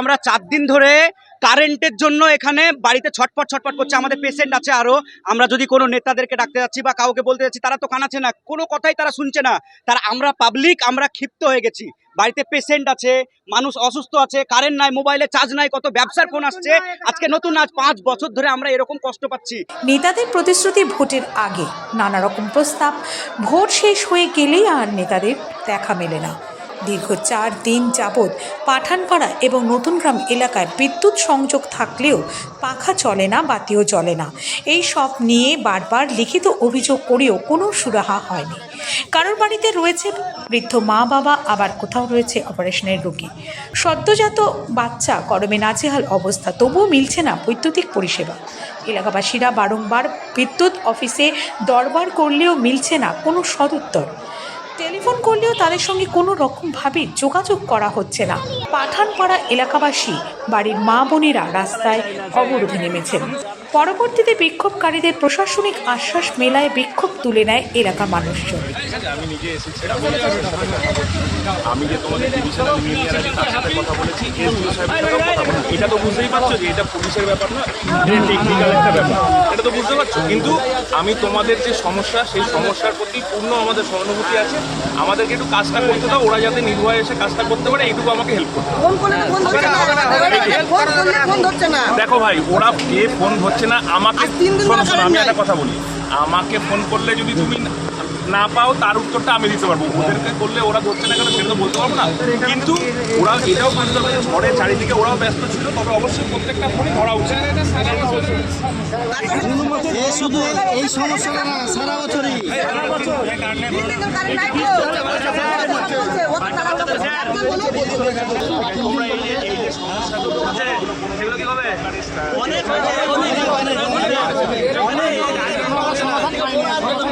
আমরা চার দিন ধরে কারেন্টের জন্য এখানে বাড়িতে ছটপট ছটপট করছে, আমাদের পেশেন্ট আছে আরও। আমরা যদি কোনো নেতাদেরকে ডাকতে যাচ্ছি বা কাউকে বলতে যাচ্ছি, তারা তো কানাচ্ছে না, কোনো কথাই তারা শুনছে না। তারা, আমরা পাবলিক আমরা ক্ষিপ্ত হয়ে গেছি। বাড়িতে পেশেন্ট আছে, মানুষ অসুস্থ আছে কারেন্ট নাই মোবাইলে চার্জ নাই, কত ব্যবসার ফোন আসছে। আজকে নতুন, আজ পাঁচ বছর ধরে আমরা এরকম কষ্ট পাচ্ছি। নেতাদের প্রতিশ্রুতি ভোটের আগে, নানা রকম প্রস্তাব, ভোট শেষ হয়ে গেলেই আর নেতাদের দেখা মেলে না। দীর্ঘ চার দিন যাবৎ পাঠানপাড়া এবং নতুনগ্রাম এলাকায় বিদ্যুৎ সংযোগ থাকলেও পাখা চলে না, বাতিও চলে না। এই সব নিয়ে বারবার লিখিত অভিযোগ করেও কোনো সুরাহা হয়নি। কারোর বাড়িতে রয়েছে বৃদ্ধ মা বাবা, আবার কোথাও রয়েছে অপারেশনের রোগী। সদ্যজাত বাচ্চা গরমে নাজেহাল অবস্থা, তবুও মিলছে না বৈদ্যুতিক পরিষেবা। এলাকাবাসীরা বারংবার বিদ্যুৎ অফিসে দরবার করলেও মিলছে না কোনো সদুত্তর। টেলিফোন করলেও তাদের সঙ্গে কোনো রকমভাবে যোগাযোগ করা হচ্ছে না। পাঠানপাড়া এলাকাবাসী, বাড়ির মা বোনেরা রাস্তায় অবরোধে নেমেছেন। পরবর্তীতে বিক্ষোভকারীদের প্রশাসনিক আশ্বাস মেলায় বিক্ষোভ তুলে নেয় এলাকার মানুষজন। আমি যে তোমাদের ডিভিশনাল ইঞ্জিনিয়ার আছে তার সাথে কথা বলেছি এসডিও সাহেবের সাথেও কথা বলেছি এটা তো বুঝতেই পারছ যে এটা পুলিশের ব্যাপার না এটা টেকনিক্যাল একটা ব্যাপার। এটা তো বুঝতে পারছ? কিন্তু আমি তোমাদের যে সমস্যা সেই সমস্যার প্রতি পূর্ণ আমাদের সহানুভূতি আছে। আমাদেরকে একটু কাজটা করতে দাও ওরা যাতে নির্ভয়ে এসে কাজটা করতে পারে এইটুকু আমাকে হেল্প করতে ফোন ধরছে না। দেখো ভাই ওরা কে ফোন ধরছে না আমাকে তিন শোনো শোনো আমি একটা কথা বলি। আমাকে ফোন করলে যদি তুমি না- পাও তার উত্তরটা আমি দিতে পারব ওদেরকে করলে ওরা ধরছে না কেন সেটা তো বলতে পারব না কিন্তু ওরা এটাও বুঝতে হবে ঝড়ে চারিদিকে ওরাও ব্যস্ত ছিল তবে অবশ্যই প্রত্যেকটা ফোনই ধরা উচিত শুধু এই সমস্যাটা না সারা বছরই তিন দিন ধরে current